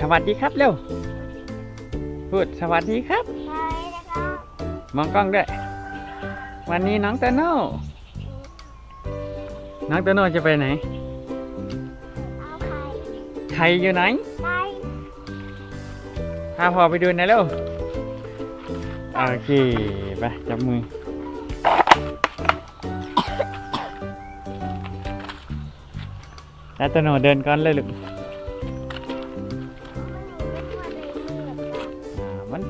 สวัสดีครับเร็ว พูดสวัสดีครับใช่นะครับมองกล้องด้วย วันนี้น้องโตโน่น้องโตโน่จะไปไหนเอาไข่ใครอยู่ไหนไก่พาพ่อไปดูหน่อยเร็ว โอเค ไป จับมือ แล้วโตโน่เดินก่อนเลยลูก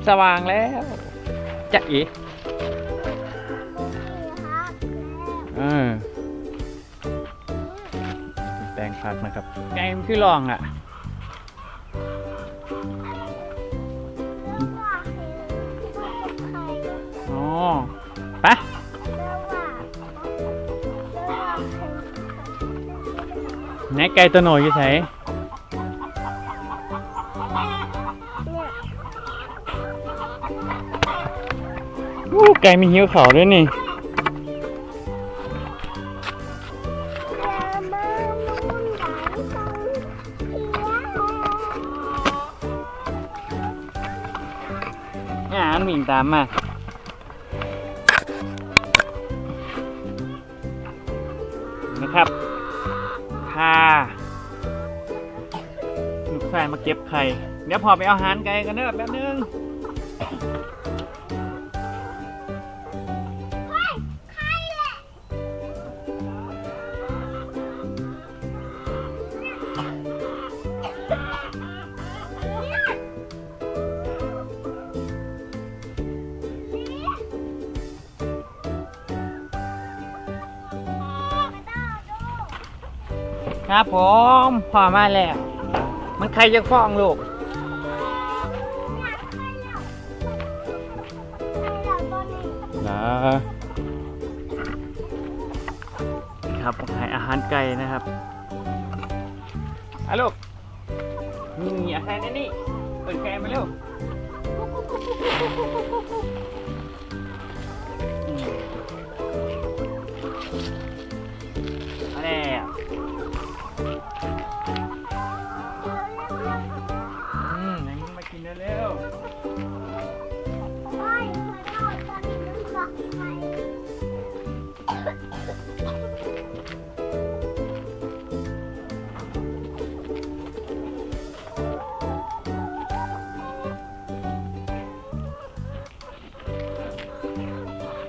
สว่างแล้วจะอีเออแปลงผักนะครับไก่มันคือลองอะ อ๋อไปะไหนไก่ตัวหน่อยอยู่ไหน ไก่มีหิวเขาวด้วยนี่อ่ามันวิ่งตามมานะครับพาลูกชายมาเก็บไข่ เดี๋ยวพอไปเอาอาหารไก่กันเนอะแป๊บนึง ครับผมพอมาแล้ว มันใครจะฟ้องลูกนะครับให้อาหารไก่นะครับอะลูกนี่อาหารในนี่เปิดแกะมาเร็ว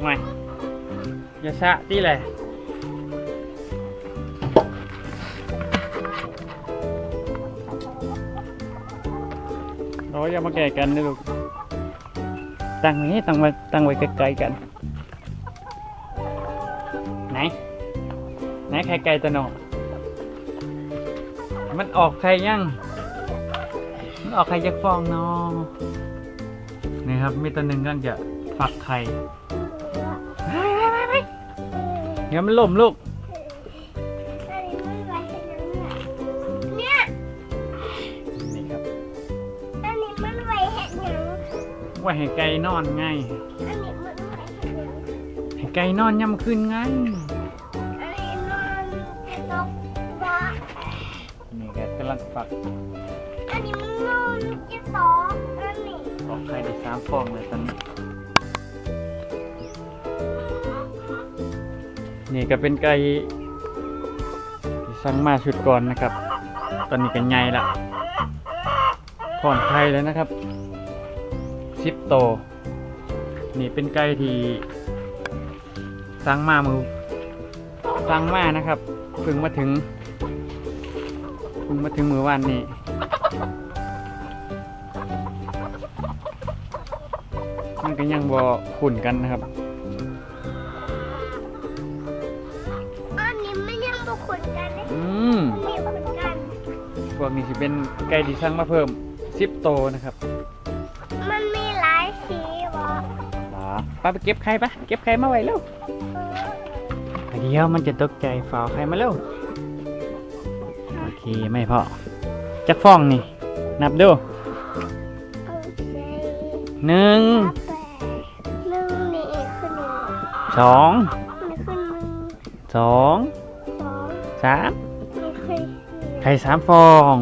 ๆมาอย่าชะตีเลยเราอย่ามาแก่กันนะลูกตั้งนี่ตั้งไว้ตั้งไว้ไกลๆกันไหนไหนไข่ไก่ตัวโนมันออกไข่ยังมันออกไข่จากฟองเนาะนี่ครับมีตัวหนึ่งกำลังจะฟักไข่ เดี๋ยวมันล่มลูกเนี่ยนี่ครับอันนี้มันไว้เห็ดหยังไว่าให้ไก่นอนไงอันนี้มันไว้เห็ดหยังให้ไก่นอนย่ำคืนไงอันนี้มันเป็นนกว่านี่ครับกำลังฟักอันนี้มันนอนจะตออันนี้ออกไข่ได้สามฟองเลยตอนนี้ นี่ก็เป็นไก่ที่สั่งมาชุดก่อนนะครับ ตอนนี้กันใหญ่ละผ่อนไข่แล้วนะครับสิบโต นี่เป็นไก่ที่สั่งมามือสั่งมานะครับเพิ่งมาถึงเพิ่งมาถึงมือวันนี้มันก็ยังบ่ขุ่นกันนะครับ วกนี้สิเป็นไก่ที่สั่งมาเพิ่มสิบโตวนะครับมันมีหลายสีวะป๋าป้าไปเก็บไข่ปะเก็บไข่มาไว้เร็วเดี๋ยวมันจะตกใจฝ่าวไข่มาเร็วโอเคไม่พอจักฟองนี่ นับดูโอเคหนึ่งแปดหนึ่งนี่คือหนึ่งสองนี่คือหนึ่งสองสองสามนี่คือ ไข่สามฟอง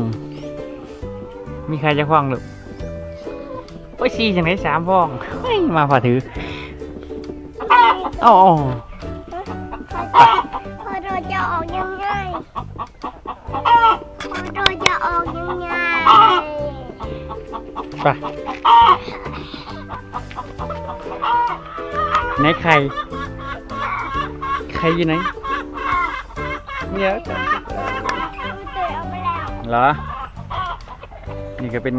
มีใครจะฟ้องหรือโอ้ยสี่จังไหนสามฟ้องเฮ้ยมาพอถือเอาเอาพอเราจะออกยังไงพอเราจะออกยังไงไปไหนใครใครอยู่ไหนเนี่ย เหรอ นี่ก็เป็น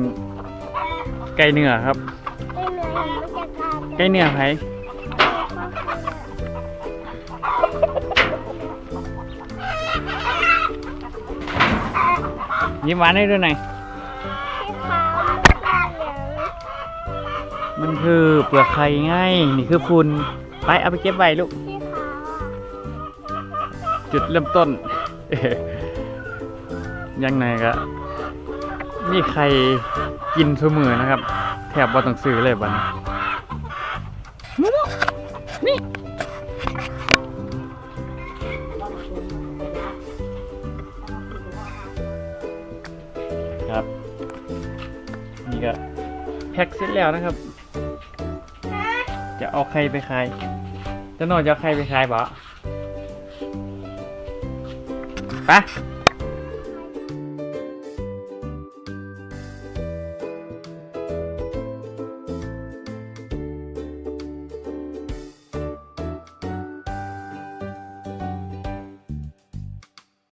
ไก่เนื้อครับไม่เหนื่อยมันจะกลายไก่เนื้อไผยิ้มหวานให้ด้วยหน่อยที่ขาวมันเป็นเหลืองมันคือเปลือกไข่ไงนี่คือฝุ่นไปเอาไปเก็บไว้ลูกที่ขาวอะจุดเริ่มต้น ยังไงก็มีใครกินเสมอนะครับแทบว่าต้องซื้อเลยบัดนนี่ครับ นี่ก็แพ็คเสร็จแล้วนะครับ จะเอาใครไปขายเจะนอนจะเอาใครไปขายบ่ไป